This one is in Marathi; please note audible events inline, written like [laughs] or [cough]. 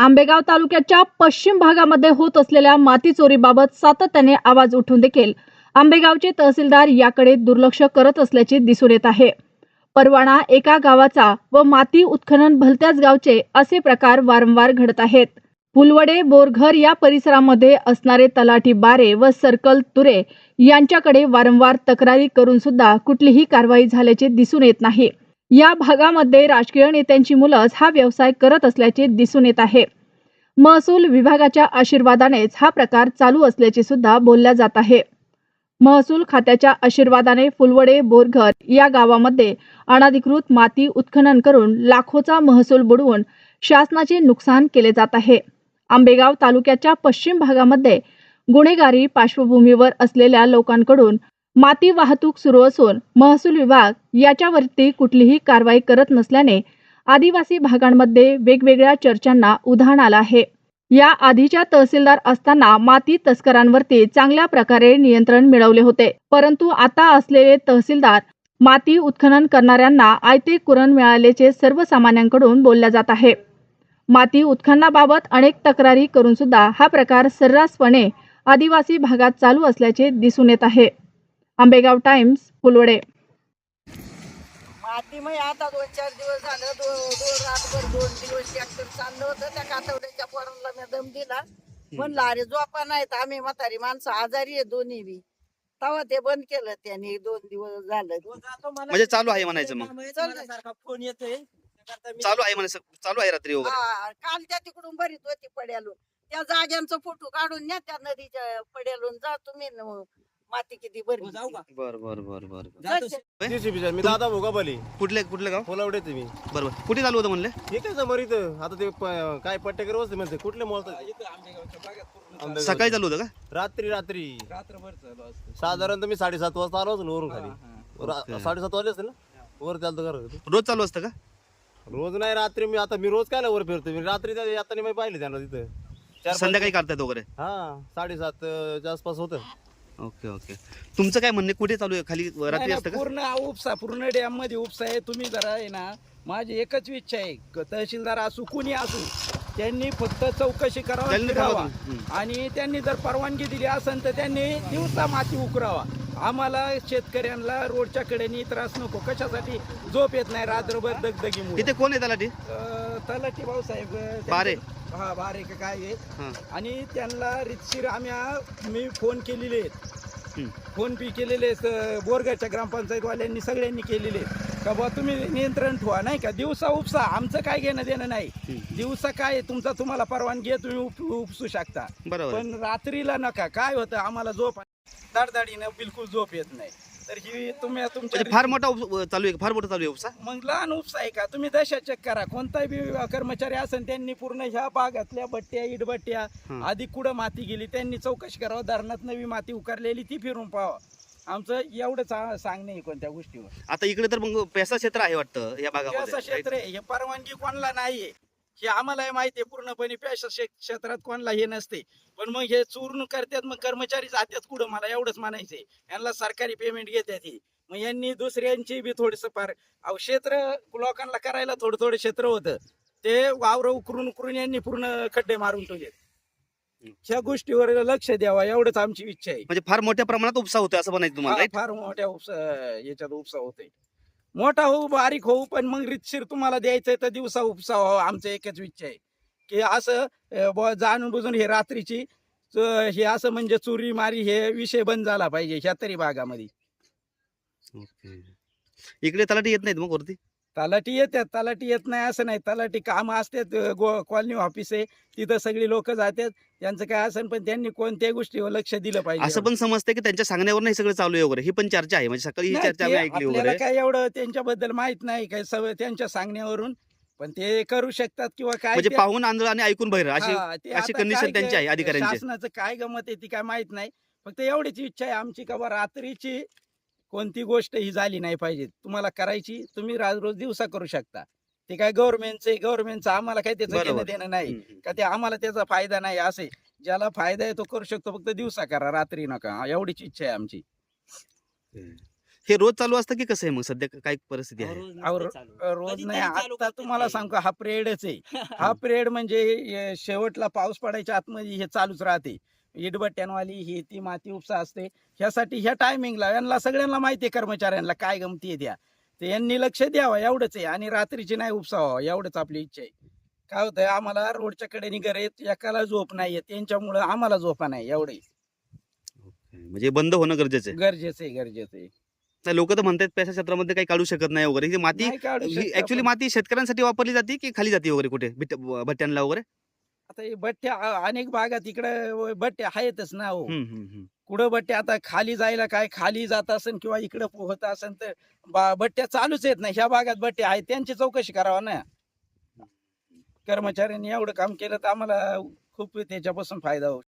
आंबेगाव तालुक्याच्या पश्चिम भागामध्ये होत असलेल्या माती चोरीबाबत सातत्याने आवाज उठून देखील आंबेगावचे तहसीलदार याकडे दुर्लक्ष करत असल्याचे दिसून येत आहे. परवाना एका गावाचा व माती उत्खनन भलत्याच गावचे असे प्रकार वारंवार घडत आहेत. फुलवडे बोरघर या परिसरामध्ये असणारे तलाठी बारे व सर्कल तुरे यांच्याकडे वारंवार तक्रारी करून सुद्धा कुठलीही कारवाई झाल्याचे दिसून येत नाही. या भागामध्ये राजकीय नेत्यांची मुलंच हा व्यवसाय करत असल्याचे दिसून येत आहे. महसूल विभागाच्या आशीर्वादानेच हा प्रकार चालू असल्याचे सुद्धा बोलल्या जात आहे. महसूल खात्याच्या आशीर्वादाने फुलवडे बोरघर या गावामध्ये अनाधिकृत माती उत्खनन करून लाखोचा महसूल बुडवून शासनाचे नुकसान केले जात आहे. आंबेगाव तालुक्याच्या पश्चिम भागामध्ये गुन्हेगारी पार्श्वभूमीवर असलेल्या लोकांकडून माती वाहतूक सुरू असून महसूल विभाग याच्यावरती कुठलीही कारवाई करत नसल्याने आदिवासी भागांमध्ये वेगवेगळ्या चर्चांना उधाण आलं आहे. या आधीच्या तहसीलदार असताना माती तस्करांवरती चांगल्या प्रकारे नियंत्रण मिळवले होते. परंतु आता असलेले तहसीलदार माती उत्खनन करणाऱ्यांना आयते कुरण मिळाल्याचे सर्वसामान्यांकडून बोलल्या जात आहे. माती उत्खननाबाबत अनेक तक्रारी करून सुद्धा हा प्रकार सर्रासपणे आदिवासी भागात चालू असल्याचे दिसून येत आहे. आंबेगाव टाइम्स फुलवडे. माती मग आता दोन चार दिवस झालं दो, दोन रातभर दोन दिवस ट्रॅक्टर चाललं होतं त्या कातवड्याच्या पोरांना मी दम दिला. म्हणलं अरे झोपा नाहीत आम्ही म्हातारी माणसं आजारी आहे दोन्ही बी. तेव्हा ते बंद केलं त्यांनी दोन दिवस झालं. म्हणजे चालू आहे म्हणायचं मग. फोन येतोय. चालू आहे म्हणायचं चालू आहे रात्री वगैरे हा, काल त्या तिकडून बरीच होती पड्यालून त्या जाग्यांचा फोटो काढून न्या त्या नदीच्या पड्यालून जा तुम्ही माती किती बरी हो, जाऊ का? बर बर बर बर JCB मी दादा भोगाबाली कुठले कुठलं गाव? फोलावडे तुम्ही बरोबर कुठे चालू होतं म्हणले? आहे समोर इथं? आता ते प- काय पट्टेकर वस्ती म्हणते कुठले आंबेगाव. सकाळी चालू होतं का? रात्री रात्री. रात्रभर चालू असतं. साधारणतः मी साडेसात वाजता आलो असेल वरून खाली. रा-. साडेसात वाजले असेल ना? वर चालतो घर रोज चालू असतं का? रोज नाही रात्री मी आता मी रोज काय वर फिरतो मी रात्री त्या आता मी पाहिले त्यांना तिथं. चार संध्याकाळी काढतायत वगैरे. हा साडेसात अं, च्या आसपास होतं. Okay okay. तुमचं काय म्हणणे कुठे चालू आहे? खाली रात्री असतं का? पूर्ण उपसा पूर्ण डॅममध्ये उपसा आहे. तुम्ही जरा आहे ना माझी एकच इच्छा आहे. क- तहसीलदार असू कुणी असू त्यांनी फक्त चौकशी करावी त्यांनी फिरावा. आणि त्यांनी जर परवानगी दिली असेल तर त्यांनी दिवसा माती उकरावा. आम्हाला शेतकऱ्यांना रोडच्या कडेने त्रास नको. कशासाठी? झोप येत नाही रात्रभर दगदगीमुळे तिथे कोण आहे त्याला अं, तलाठी भाऊसाहेब बारे. हा बारे का काय आहे? हां. आणि त्यांना रितशीर आम्ही मी फोन केलेले आहेत. फोन पी केलेले बोरगाच्या ग्रामपंचायतवाल्यांनी सगळ्यांनी केलेले आहेत. का बा तुम्ही नियंत्रण ठेवा नाही का? दिवसा उपसा आमचं काय घेणं देणं नाही. दिवसा काय आहे, तुमचा तुम्हाला परवानगी आहे तुम्ही उप- उपसू शकता. पण रात्रीला नका. काय होतं? आम्हाला झोप दाडदाडीनं बिलकुल झोप येत नाही. तर ही तुम्ही तुमच्या म्हणजे फार मोठा उप- चालू आहे फार मोठा चालू आहे उपसा? मग लहान उपसा आहे का? तुम्ही दशा चेक करा. कोणताही बी कर्मचारी असेल त्यांनी पूर्ण ह्या भागातल्या बट्ट्या इटबट्ट्या हं. आधी कुठं माती गेली त्यांनी चौकशी करावं. धरणात नवी माती उकारलेली ती फिरून पाहावं. आमचं एवढंच आ- सांगणे आहे कोणत्या गोष्टीवर. आता इकडे तर मग पैसा क्षेत्र आहे वाटतं या असं भागामध्ये क्षेत्र आहे. हे परवानगी कोणाला नाहीये. हे आम्हाला माहिती आहे पूर्णपणे पेशा क्षे- क्षेत्रात कोणाला हे नसते. पण मग हे चूर्ण करतात मग कर्मचारी जातात कुठं? मला एवढंच म्हणायचंय यांना सरकारी पेमेंट घेतात ही. मग यांनी दुसऱ्यांची बी थोडस फार क्षेत्र लोकांना करायला थोडं थोडं क्षेत्र होतं. ते वावर उकरून उकरून यांनी पूर्ण खड्डे मारून ठेवले ह्या गोष्टीवर लक्ष द्यावा एवढंच आमची इच्छा आहे. म्हणजे फार मोठ्या प्रमाणात उपसा होतोय असं म्हणायचं तुम्हाला? फार मोठ्या उपसा याच्यात उपसा होतोय. मोठा होऊ बारीक होऊ पण मग रितशीर तुम्हाला द्यायचंय तर दिवसा उपसा व्हावा हो, आमचं एकच इच्छा आहे. की असं जाणून बुजून हे रात्रीची हे असं म्हणजे चोरी मारी हे विषय बंद झाला पाहिजे ह्या तरी भागामध्ये. इकडे तलाठी येत नाहीत मग वरती? तलाठी येतात तलाठी येत नाही असं नाही. तलाठी कामं असतात गो कॉलनी ऑफिस आहे. तिथं सगळी लोक जातात. त्यांचं काय असेल पण त्यांनी कोणत्याही गोष्टीवर लक्ष दिलं पाहिजे असं पण समजतंय की त्यांच्या सांगण्यावर नाही सगळं चालू आहे वगैरे. ही पण चर्चा आहे. म्हणजे सकाळी ही चर्चा ऐकली आपल्याला वगैरे. काय एवढं त्यांच्याबद्दल माहीत नाही काय सवय त्यांच्या सांगण्यावरून. पण ते करू शकतात किंवा काय म्हणजे ते- पाहून आंधळ आणि ऐकून बहिर अशी हा, ते अशी आता condition काय त्यांची आहे अधिकाऱ्यांची. शासनाचं काय गमत आहे ती काय माहीत नाही. फक्त एवढीच इच्छा आहे आमची का बा रात्रीची कोणती गोष्ट ही झाली नाही पाहिजे. तुम्हाला करायची तुम्ही राज रोज दिवसा करू शकता. ते काय गव्हर्नमेंटचं गव्हर्नमेंटचं आम्हाला काय त्याचं. घेणं देणं नाही. का ते आम्हाला त्याचा फायदा नाही असे. ज्याला फायदा आहे तो करू शकतो. फक्त दिवसा करा रात्री नका. एवढीच इच्छा आहे आमची. हे रोज चालू असतं की कसं आहे मग? सध्या काय परिस्थिती आहे? रोज नाही आता तुम्हाला सांगतो हा पिरियडच आहे. [laughs] हा पिरियड म्हणजे शेवटला पाऊस पडायच्या आतमध्ये हे चालूच राहते. इटबट्ट्यांवाली ही ती माती उपसा असते. ह्यासाठी ह्या टायमिंगला यांना सगळ्यांना माहिती आहे कर्मचाऱ्यांना काय गमती आहे त्या. तर यांनी लक्ष द्यावं एवढंच आहे. आणि रात्रीची नाही उपसावा एवढंच आपली इच्छा आहे. काय होतंय आम्हाला रोडच्या कडेने घर आहेत एकाला झोप नाहीये त्यांच्यामुळं आम्हाला झोपा नाही एवढे म्हणजे बंद होणं गरजेचं आहे. गरजेचं आहे गरजेचं आहे. लोक तर म्हणतात पैसा क्षेत्रामध्ये काही काढू शकत नाही वगैरे. ही माती नाही ऍक्च्युली. माती शेतकऱ्यांसाठी वापरली जाते की खाली जाते वगैरे कुठे? भिट- भट्ट्यांना वगैरे? आता हे बट्ट्या अ- अनेक भागात इकडे बट्ट्या आहेतच ना हो. हम्म, हम्म, हम्म. कुठं बट्ट्या आता खाली जायला काय खाली जात असेल किंवा इकडं पोहत असेल तर बा- बट्ट्या चालूच आहेत ना. ह्या भागात बट्ट्या आहेत. त्यांची चौकशी करावा ना. कर्मचाऱ्यांनी एवढं काम केलं तर आम्हाला खूप त्याच्यापासून फायदा होऊ